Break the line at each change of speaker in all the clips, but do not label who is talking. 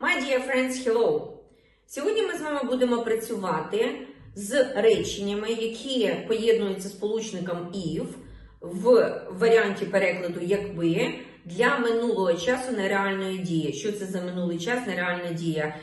My dear friends, hello! Сьогодні ми з вами будемо працювати з реченнями, які поєднуються з получником if в варіанті перекладу якби для минулого часу нереальної дії. Що це за минулий час нереальна дія?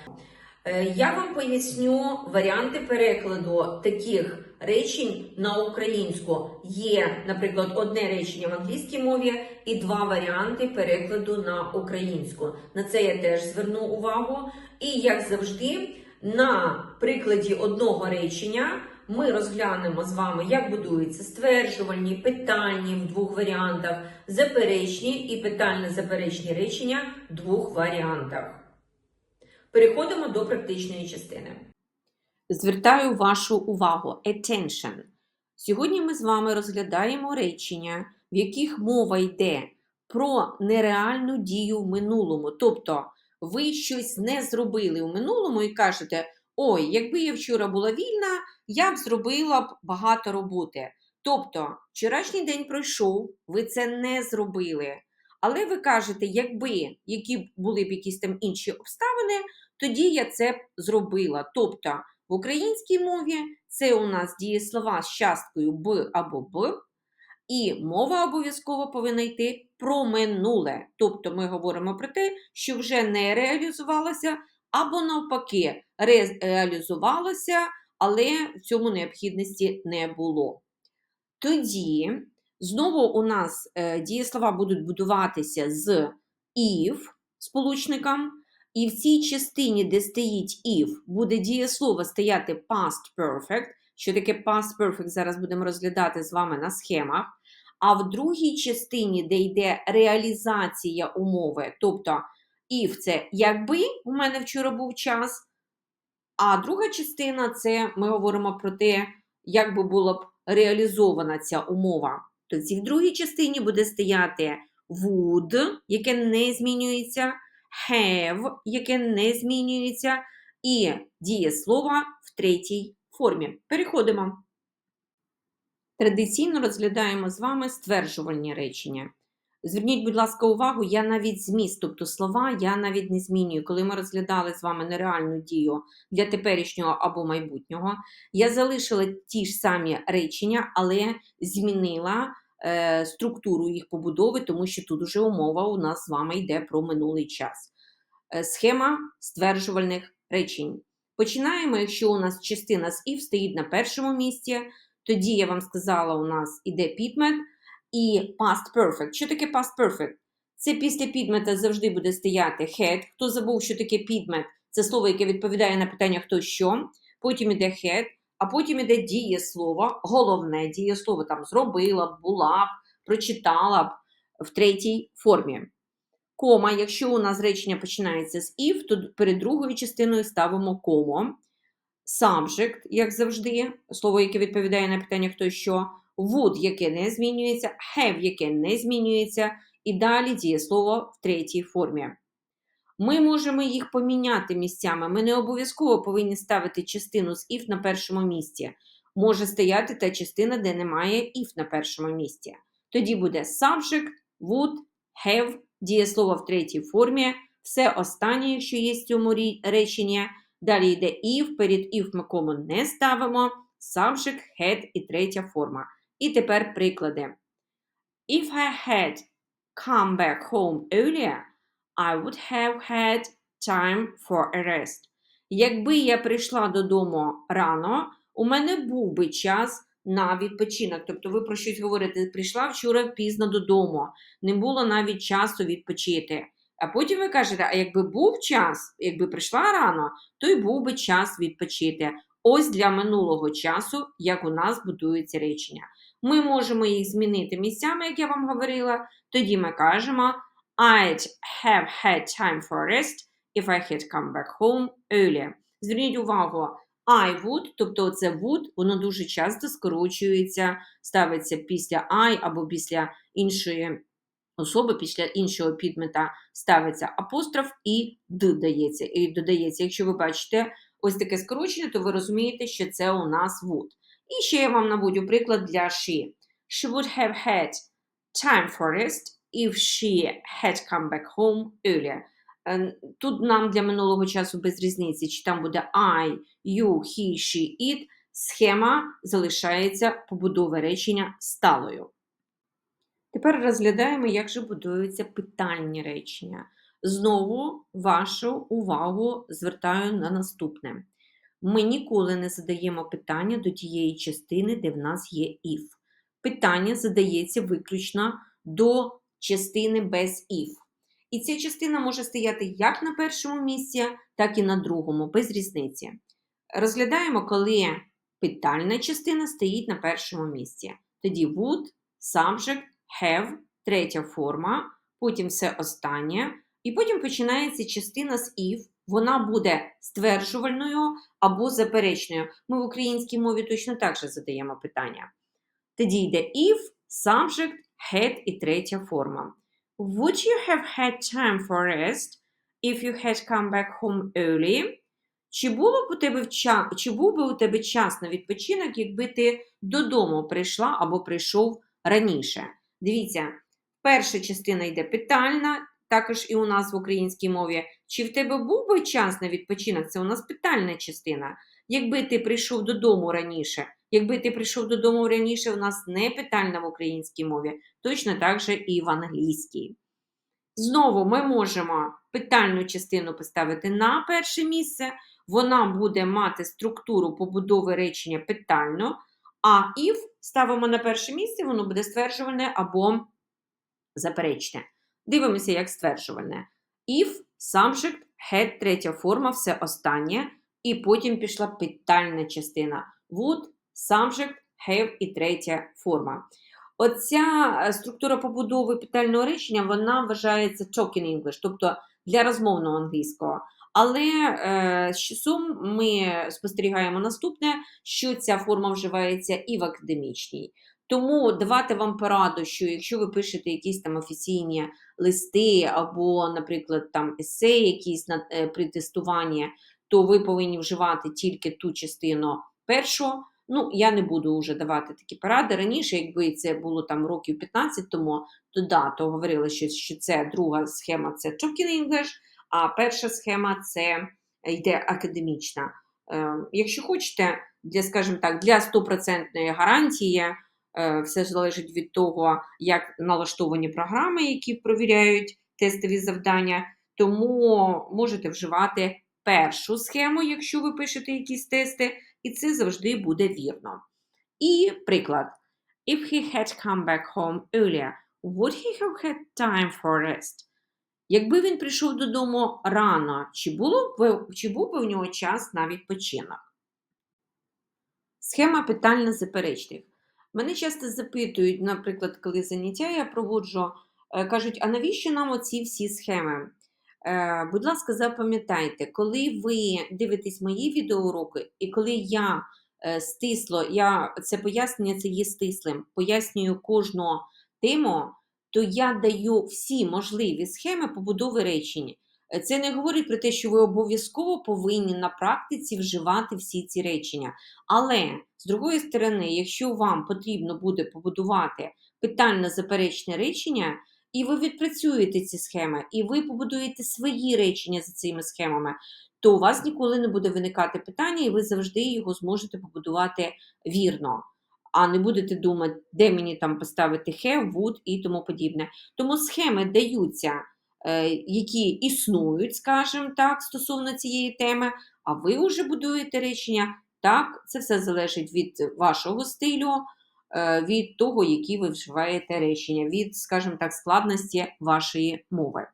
Е, Я вам поясню варіанти перекладу таких речень на українську. Є, наприклад, одне речення в англійській мові і два варіанти перекладу на українську. На це я теж зверну увагу. І як завжди, на прикладі одного речення ми розглянемо з вами, як будуються стверджувальні, питальні в двох варіантах, заперечні і питально-заперечні речення в двох варіантах. Переходимо до практичної частини. Звертаю вашу увагу attention. Сьогодні ми з вами розглядаємо речення, в яких мова йде про нереальну дію в минулому. Тобто, ви щось не зробили у минулому і кажете: Ой, якби я вчора була вільна, я б зробила б багато роботи. Тобто, вчорашній день пройшов, ви це не зробили. Але ви кажете, якби які були б якісь там інші обставини, тоді я це б зробила. Тобто, в українській мові це у нас дієслова з часткою б або б, і мова обов'язково повинна йти про минуле. Тобто ми говоримо про те, що вже не реалізувалося, або навпаки, реалізувалося, але в цьому необхідності не було. Тоді знову у нас е, дієслова будуть будуватися з if сполучником, і в цій частині, де стоїть if, буде дієслово стояти past perfect. Що таке past perfect, зараз будемо розглядати з вами на схемах. А в другій частині, де йде реалізація умови, тобто if це якби у мене вчора був час, а друга частина це ми говоримо про те, як би була б реалізована ця умова. Тоді в другій частині буде стояти would, яке не змінюється, have, яке не змінюється, і дієслово в третій формі. Переходимо. Традиційно розглядаємо з вами стверджувальні речення. Зверніть, будь ласка, увагу, я навіть зміст, тобто слова, я навіть не змінюю. Коли ми розглядали з вами нереальну дію для теперішнього або майбутнього, я залишила ті ж самі речення, але змінила структуру їх побудови, тому що тут уже умова у нас з вами йде про минулий час. Е, схема стверджувальних речень. Починаємо, якщо у нас частина з if стоїть на першому місці, тоді я вам сказала, у нас іде підмет і past perfect. Що таке past perfect? Це після підмета завжди буде стояти head. Хто забув, що таке підмет? Це слово, яке відповідає на питання хто що. Потім іде head, а потім іде дієслово, головне дієслово там зробила б, була б, прочитала б в третій формі. Кома, якщо у нас речення починається з if, то перед другою частиною ставимо кому. Subject, як завжди, слово, яке відповідає на питання хто що, would, яке не змінюється, have, яке не змінюється, і далі дієслово в третій формі. Ми можемо їх поміняти місцями. Ми не обов'язково повинні ставити частину з if на першому місці. Може стояти та частина, де немає if на першому місці. Тоді буде subject, would, have, дієслово в третій формі, все останнє, якщо є в цьому реченні. Далі йде if, перед if ми кому не ставимо, subject, had і третя форма. І тепер приклади. If I had come back home earlier, I would have had time for a rest. Якби я прийшла додому рано, у мене був би час на відпочинок. Тобто ви про щось говорите, прийшла вчора пізно додому, не було навіть часу відпочити. А потім ви кажете, а якби був час, якби прийшла рано, то й був би час відпочити. Ось для минулого часу, як у нас будується речення. Ми можемо їх змінити місцями, як я вам говорила. Тоді ми кажемо I'd have had time for rest if I had come back home earlier. Зверніть увагу, I would, тобто це would, воно дуже часто скорочується, ставиться після I або після іншої особи, після іншого підмета ставиться апостроф і д дається, і додається. Якщо ви бачите ось таке скорочення, то ви розумієте, що це у нас would. І ще я вам наводю приклад для she. She would have had time for rest if she had come back home earlier. Е, Тут нам для минулого часу без різниці, чи там буде I, you, he, she, it, схема залишається побудови речення сталою. Тепер розглядаємо, як же будуються питальні речення. Знову вашу увагу звертаю на наступне. Ми ніколи не задаємо питання до тієї частини, де в нас є if. Питання задається виключно до частини без if. І ця частина може стояти як на першому місці, так і на другому, без різниці. Розглядаємо, коли питальна частина стоїть на першому місці. Тоді would, subject, have, третя форма, потім все останнє, і потім починається частина з if. Вона буде стверджувальною або заперечною. Ми в українській мові точно так же задаємо питання. Тоді йде if, subject, had і третя форма. Would you have had time for rest if you had come back home early? Чи, було б у тебе. Чи був би у тебе час на відпочинок, якби ти додому прийшла або прийшов раніше? Дивіться, перша частина йде питальна, також і у нас в українській мові. Чи в тебе був би час на відпочинок? Це у нас питальна частина. Якби ти прийшов додому раніше, якби ти прийшов додому раніше, у нас не питальна в українській мові, точно так же і в англійській. Знову ми можемо питальну частину поставити на перше місце, вона буде мати структуру побудови речення питально, а if ставимо на перше місце, воно буде стверджуване або заперечне. Дивимося, як стверджувальне. If, subject, had, третя форма, все останнє, і потім пішла питальна частина. Would, subject, have і третя форма. Оця е, структура побудови питального речення вона вважається talking English, тобто для розмовного англійського. Але е, з часом ми спостерігаємо наступне, що ця форма вживається і в академічній. Тому давати вам пораду, що якщо ви пишете якісь там офіційні листи або, наприклад, там есеї якісь на е, при тестуванні, то ви повинні вживати тільки ту частину першу. Ну, я не буду вже давати такі поради. Раніше, якби це було там років 15 тому, то да, то говорили, що, що це друга схема це Talking English, а перша схема це йде академічна. Е, якщо хочете, для, скажімо так, для стопроцентної гарантії, е, все залежить від того, як налаштовані програми, які провіряють тестові завдання, тому можете вживати першу схему, якщо ви пишете якісь тести, і це завжди буде вірно. І приклад. If he had come back home earlier, would he have had time for rest? Якби він прийшов додому рано, чи, було б, чи був би у нього час на відпочинок? Схема питально-заперечних. Мене часто запитують, наприклад, коли заняття я проводжу, е, кажуть, а навіщо нам оці всі схеми? Е, Будь ласка, запам'ятайте, коли ви дивитесь мої відеоуроки, і коли я е, стисло, я це пояснення це є стислим, пояснюю кожну тему, то я даю всі можливі схеми побудови речень. Е, Це не говорить про те, що ви обов'язково повинні на практиці вживати всі ці речення. Але, з другої сторони, якщо вам потрібно буде побудувати питально-заперечне речення, і ви відпрацюєте ці схеми, і ви побудуєте свої речення за цими схемами, то у вас ніколи не буде виникати питання, і ви завжди його зможете побудувати вірно. А не будете думати, де мені там поставити have, would і тому подібне. Тому схеми даються, е, які існують, скажімо так, стосовно цієї теми, а ви вже будуєте речення. Так, це все залежить від вашого стилю, від того, які ви вживаєте речення, від, скажімо так, складності вашої мови.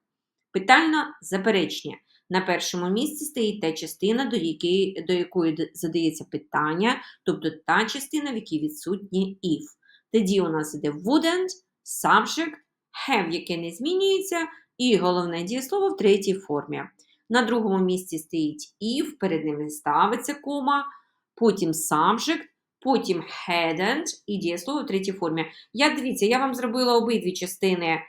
Питально заперечення. На першому місці стоїть та частина, до якої, до якої задається питання, тобто та частина, в якій відсутнє if. Тоді у нас іде wouldn't, subject, have, яке не змінюється, і головне дієслово в третій формі. На другому місці стоїть if, перед ним ставиться кома, потім subject, потім hadn't і дієслово в третій формі. Я дивіться, я вам зробила обидві частини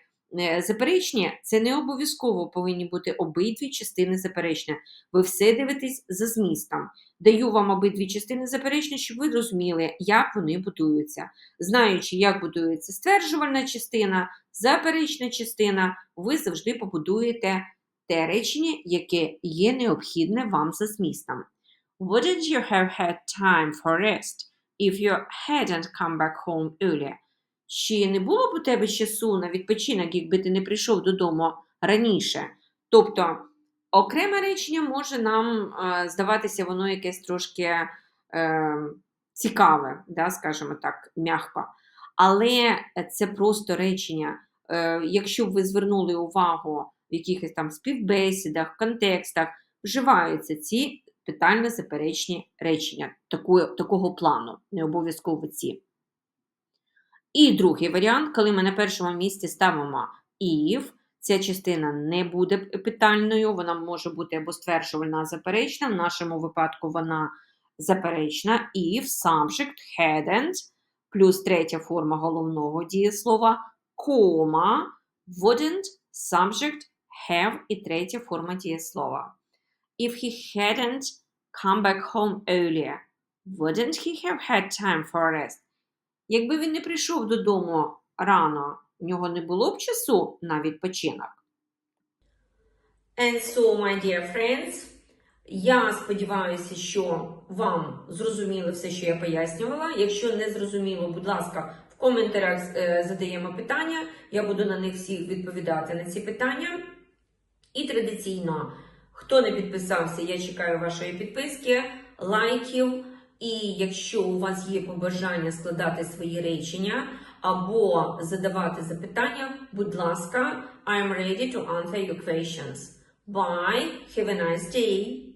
е, заперечні. Це не обов'язково повинні бути обидві частини заперечення. Ви все дивитесь за змістом. Даю вам обидві частини заперечення, щоб ви розуміли, як вони будуються. Знаючи, як будується стверджувальна частина, заперечна частина, ви завжди побудуєте те речення, яке є необхідне вам за змістом. Wouldn't you have had time for rest if you hadn't come back home earlier? Чи не було б у тебе часу на відпочинок, якби ти не прийшов додому раніше? Тобто, окреме речення може нам е, здаватися, воно якесь трошки е, цікаве, да, скажімо так, м'яко. Але це просто речення. Е, якщо б ви звернули увагу в якихось там співбесідах, контекстах, вживаються ці питально-заперечні речення такого, такого плану, не обов'язково ці. І другий варіант, коли ми на першому місці ставимо if, ця частина не буде питальною, вона може бути або стверджувальна, заперечна. В нашому випадку вона заперечна. If subject hadn't, плюс третя форма головного дієслова, кома, wouldn't, subject, have і третя форма дієслова. If he hadn't come back home earlier, wouldn't he have had time for rest? Якби він не прийшов додому рано, в нього не було б часу на відпочинок. And so, my dear friends, я сподіваюся, що вам зрозуміло все, що я пояснювала. Якщо не зрозуміло, будь ласка, в коментарях е, задаємо питання. Я буду на них всіх відповідати на ці питання. І традиційно, хто не підписався, я чекаю вашої підписки, лайків. І якщо у вас є побажання складати свої речення або задавати запитання, будь ласка, I'm ready to answer your questions. Bye, have a nice day.